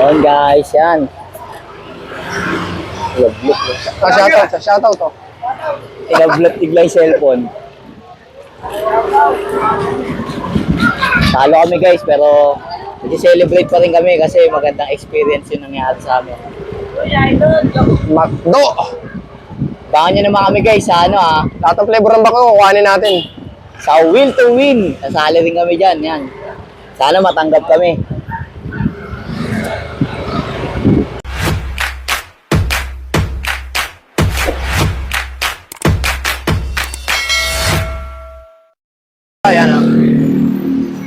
Ayan guys, yan. Look. Ah, shoutout, shoutout to. Inablat igla yung cellphone. Talo kami guys, pero nag-celebrate pa rin kami kasi magandang experience yung nangyari sa amin. Macdo! Bangan nyo naman kami guys sa ano ah, Lahat ng flavor ng bako, kuhanin natin. sa will to win. Nasali rin kami dyan, yan. Sana matanggap kami. Ayan ah.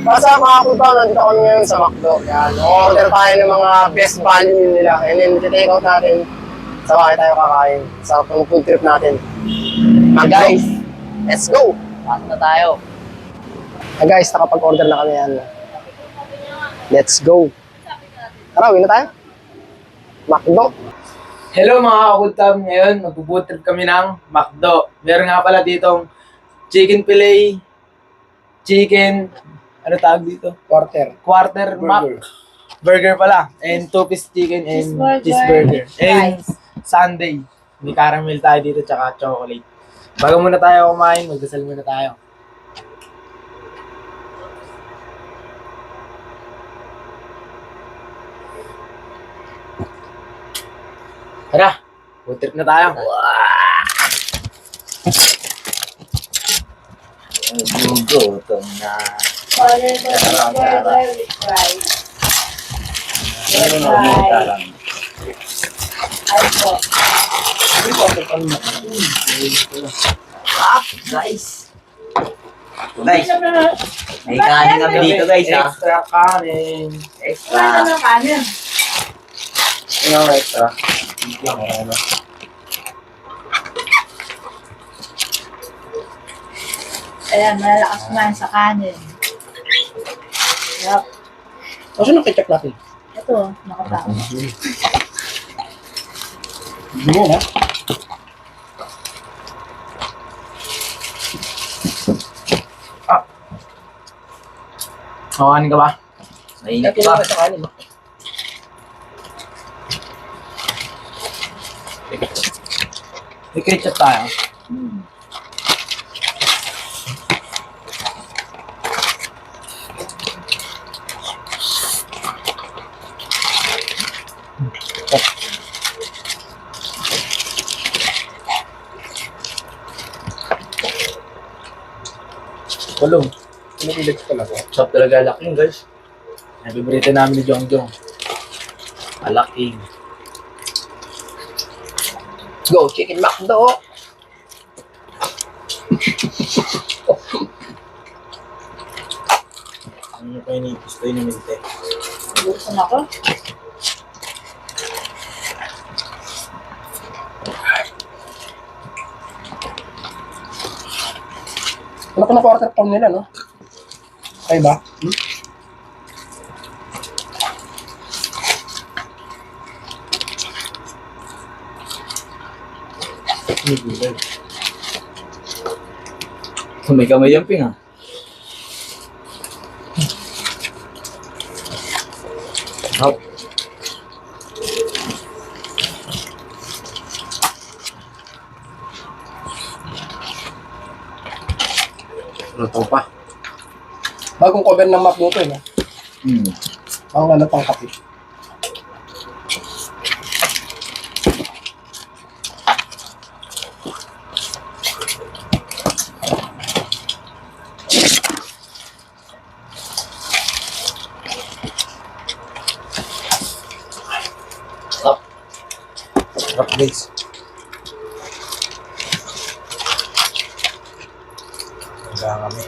Basta mga kuto, nandito kami ngayon sa Macdo. Yan, order tayo ng mga best value nila. And then, take out natin. Sa bahay tayo kakain. Sa food trip natin. Ah, guys, Let's go! pasok na tayo. Ah, guys, nakapag-order na kami yan. Let's go! Tara, uwi na tayo. Macdo. Hello mga kakultab, ngayon magbubutrip kami ng McDo. Meron nga pala ditong chicken fillet, chicken, ano tawag dito? Quarter. Quarter Burger. Mac. Burger pala. And two-piece chicken and cheeseburger. And Sunday. May caramel tayo dito tsaka chocolate. Bago muna tayo kumain, magdasal muna tayo. Tara, food trip na tayo. Gugutom na. Order the burger with fries. Ano na ulit lang. Ay po. Ah, guys. Guys, may kanin kami dito guys ha. Extra kanin. Extra. na kanin. Ano extra? Ayan, malalakas man sa kanin. Yup. Kasi nakicheck natin. Ito, nakatao. Hindi mo na. Ah. Kawanin ka ba? Ay, Mainit ba? Sa kanin mo. May ketchup tayo. Kulong. Pinipilit ko lang. Chop talaga laking guys. Nabibrito namin ni Jong Jong. Malaking. Go, Chicken Macdo! Ano pa yung gusto yun ni Minte? Gusto na ka na quarter pound nila, no? Okay ba? Hmm? May kamay yung ping ha. Luto pa. Bagong cover ng map nito, eh, no? Hmm. Ang ano pang kape. Sarap guys. Hanggang kami.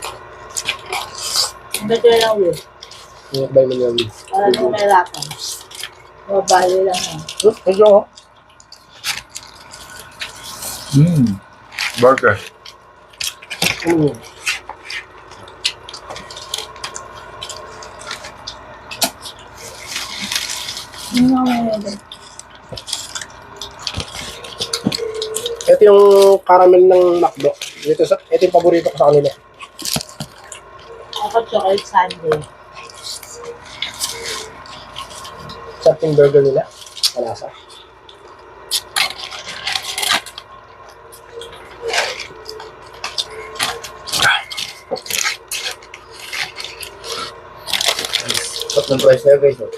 Beto lang yun. Yung by Manuel. Wala nang kahirapan. Mabali lang. Hmm, medyo, oh. Hmm. Burger. Hmm. Ano nga may yun? Ito yung caramel ng Macdo. Ito, sa, ito yung paborito ko sa kanila. Chocolate sundae. Yung burger nila. Malasa. Sarap ng price nila guys. oh.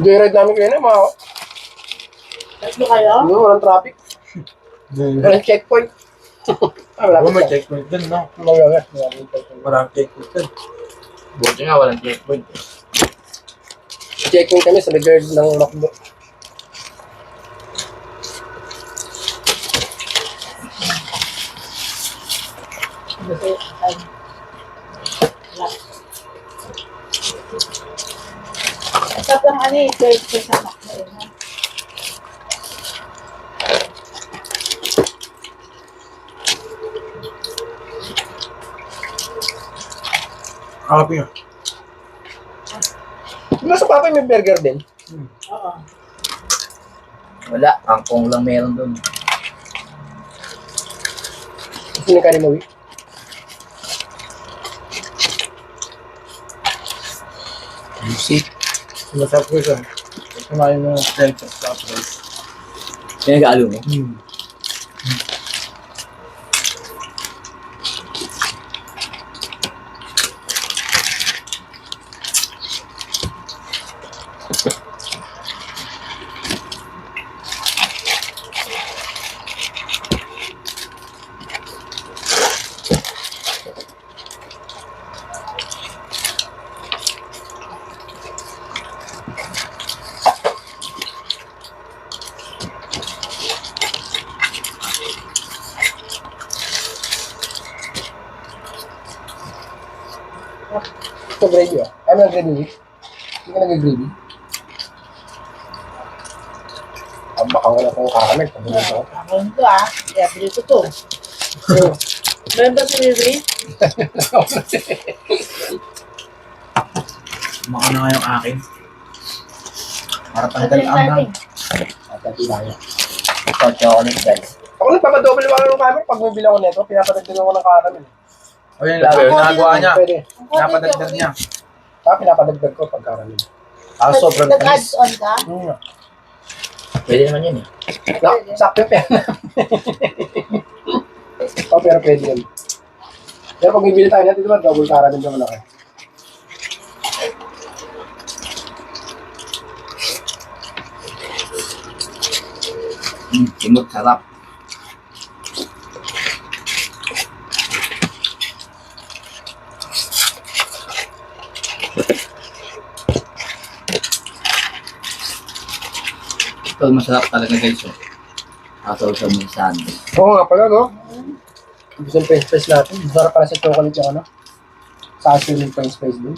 Joyride namin kayo na mga Tatlo kayo? ano, walang traffic. Walang checkpoint. Wala checkpoint dun, no? Wala wala. Wala checkpoint. Walang checkpoint dun. Buti nga, walang checkpoint. Checking kami sa regard ng. Ang sarap lang ano eh, third sa makna Happy nga. Diba sa Papay may burger din? Oo. Wala, kangkong lang meron doon. Gusto ni Karimawi. Music. Masarap ko siya. Kumain mo ng French at top rice. Pinag-aalo mo? Hmm. Ito gravy ah. Ano ang gravy? Hindi ka nag-gravy? Ah, baka wala kong kakamit. Pag hindi ako. Ako nito ah. Kaya bili ko to. Meron ba si Riri? Maka na nga yung akin. Para tanggal ang timing? Tatati tayo. Ito, chocolate guys. Ako nagpapadouble ako ng kakamit pag may bilang ko nito. Pinapadagdag ako ng kakamit. O yun lang, yung nagawa niya. Pwede. Napadagdag niya. Ah, pinapadagdag ko pag kakamit. Tapos sobrang tamis. Nag-adds on ka? Hmm. Pwede naman yun eh. Na, sakto yung pera oh, pero pwede yun. Pero pag bibili tayo natin, ba, double karamid yung malaki. Hmm, timot, sarap. Ito, masarap talaga guys. Oh. Kasaw sa mga sandwich. Oo nga pala, no? Gusto yung french fries natin. Sarap pala sa chocolate yung ano. Sa asin yung french fries din.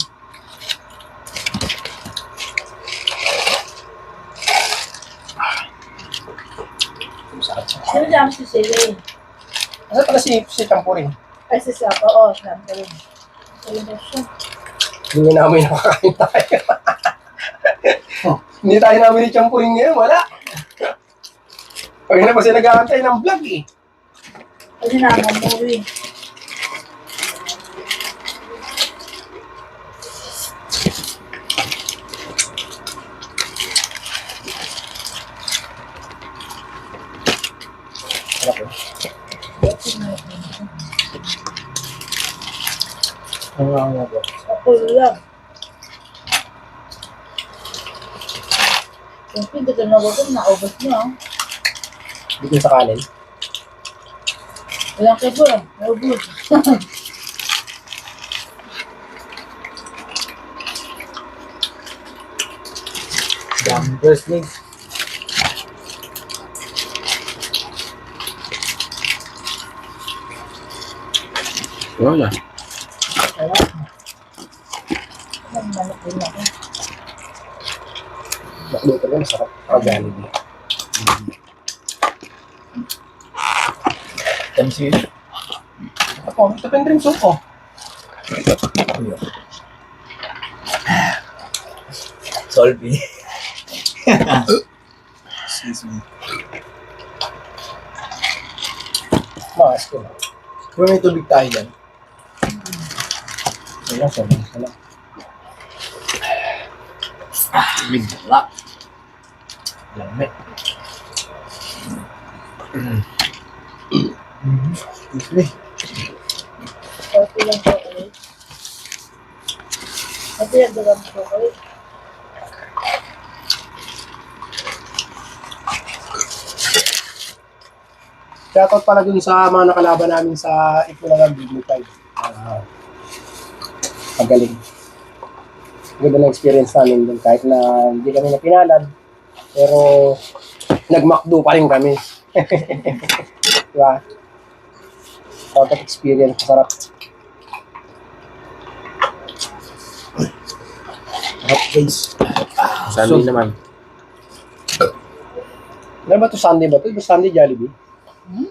Sarap siya. Sino dyan si Celine? Asa pala si, si Champurin? Ay, si Sap. Oo, saan ka rin. Ayun na siya. Hindi namin nakakain tayo. Hindi tayo namin ni Champurin ngayon, wala. Pag na kasi nag-aantay ng vlog eh. Kasi movie. Sarap eh. Ang nga ba? Ako lang. Yung pinto na nawagan, naubos niyo. ah. Dito sa kanin. Walang kibo eh. Naubos. Damn wrestling. Wala. Wala. Ang manok din Nakluto ko, masarap. Eh. Tamis yun. Ako, ito pa yung drink soup oh. Solvi. Excuse me. Makas ko na. May tubig tayo dyan. Wala, sabi. Wala. Wala. Lamig. Pati lang po ulit. Pati lang dalam po ulit. Shoutout pala dun sa mga nakalaban namin sa Ipulagan Big Blue Tide. Ah, Pagaling. Ganda ng experience namin dun kahit na hindi kami napinalad. Pero nagmakdo pa rin kami. diba? Out of experience. Sarap. Hot face. Sunday naman. Ano ba to Sunday ba to? Ba Sunday Jollibee? Ano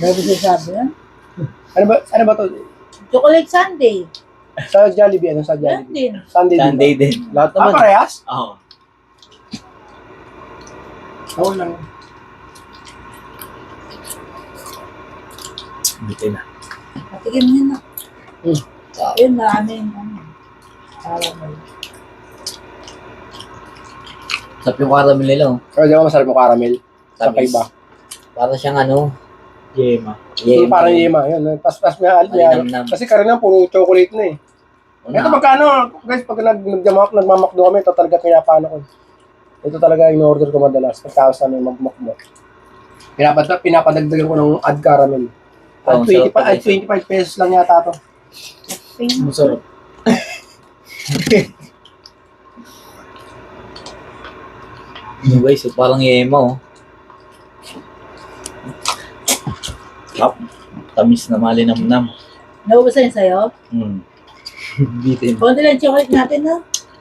ba sinasabi yan? Ano ba, ano ba to? Chocolate Sunday. Sa Jollibee, ano sa Jollibee? din. Sunday, Sunday din. din. ba? Ah, parehas? Oo. Oo lang. Bitin na. Patigin mo yun na. Hmm. Yun, marami yung ano. Caramel. Sarap yung caramel nila, oh. Pero di ba masarap yung caramel? Sa Tamis. iba. Para siyang ano, Yema. Yung parang yema, yun. Pas pas may al- may ano. Malinamnam. Kasi karamihan puro chocolate na eh. Ito pagkano, guys, pag nag nagjamak, nagmamakdo kami, ito talaga pinapano ko. Ito talaga yung order ko madalas. Pagkaos namin magmakdo. Pinapadag, pinapadagdagan ko ng ad caramel. Ad Oo, 25, sarap ad 25 pesos lang yata to. Masarap. Yung guys, so parang yema, oh. Sarap. Tamis na malinamnam. Naubos na yun sa'yo? Hmm. Bitin. Konti lang chocolate natin na.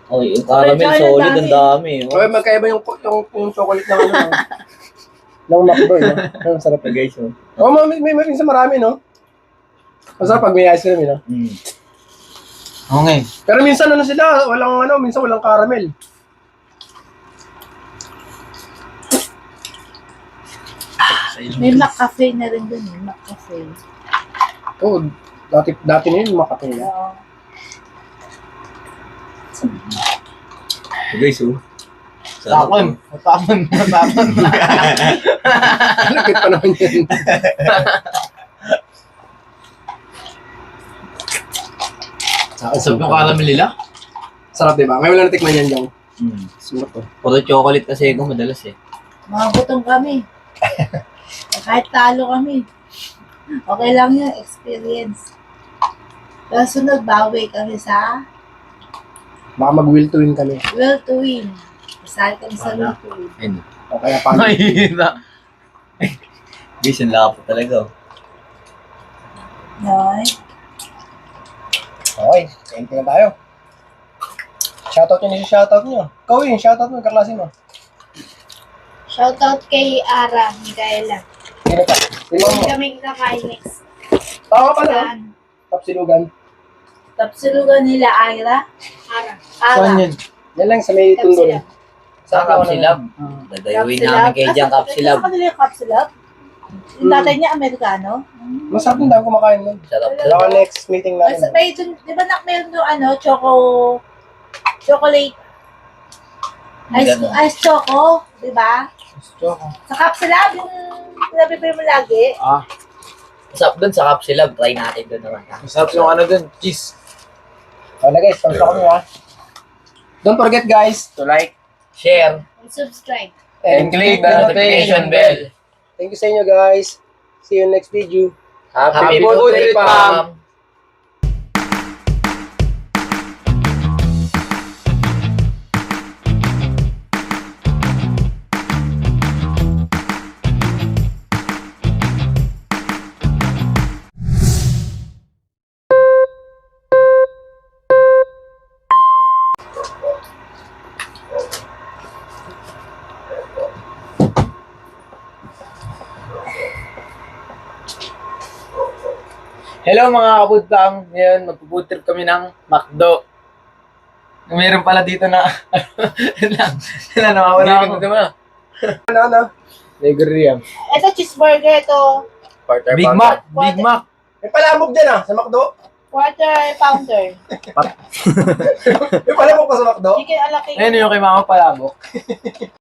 Oh, yung caramel Ay, solid, dami. ang dami. Oh. Okay, magkaiba yung, yung, yung chocolate ng ano. no? ng McDo, no? Ang sarap. Oh, guys, oh. Oh, may, may, may, minsan marami, no? Masarap pag may ice cream, eh, no? Hmm. Okay. Pero minsan ano sila, walang ano, minsan walang caramel. May McCafe na rin dun eh. McCafe. Oo, dati, dati na yun, makatay na. Oo. Oh, guys, oh. Tapon. Tapon. Tapon. Lagit pa naman yun. Sarap yung caramel nila. Sarap, di ba? Ngayon lang natikman yan dyan. Hmm. Sarap to. Puro chocolate kasi ako madalas eh. Mga gutom kami. Kahit talo kami. Okay lang yun, experience. Kasunod, bawi kami sa Baka mag-will to win kami. Will to Win. Kasali kami sa. Will to Win. Ayun. O kaya paano? Mahina. Guys, ang lapo talaga, oh. Noy. Okay, kain na tayo. Shoutout nyo na shoutout nyo. Ikaw yun, shoutout mo, kaklase mo. Shoutout kay Ara, Micaela. Sino pa? Sino Hindi mo? kami kakain next. Tawa pala. Saan? Tapsilugan. Tapsulugan nila Ira. Ara. Ara. Saan yun? Yan lang sa may tundol. Sa Kapsilab. Dadayuin namin kayo dyan, Kapsilab. Sa kanila yung Kapsilab? Yung tatay niya, Amerikano? Masarap din dami kumakain nun. Sarap. Baka next meeting Mas, natin. may, dun- di ba nak meron doon ano, choco, chocolate, ice, ice choco, di ba? Choco. Sa Kapsilab, yung pinabibili mo lagi. Ah, Sarap dun sa Kapsilab. Try natin dun naman. masarap yung ano dun. Cheese. Wala guys, tapos kami ha. Don't forget guys, to like Share. And subscribe. and click the notification bell. Thank you sa inyo guys. See you next video. Happy, food food trip, trip, Hello mga kaputang. Ngayon, magpo-food trip kami ng McDo. Meron pala dito na... Yan lang. Yan lang, nawawala ako. Ano, ano? Negriam. Ito cheeseburger, ito Big Mac. Big Mac. May palabog dyan ah, sa McDo. Quarter pounder. Yung pala mo pa sa McDo? Chicken ala cake. Ayun yung kay Mama Palabok.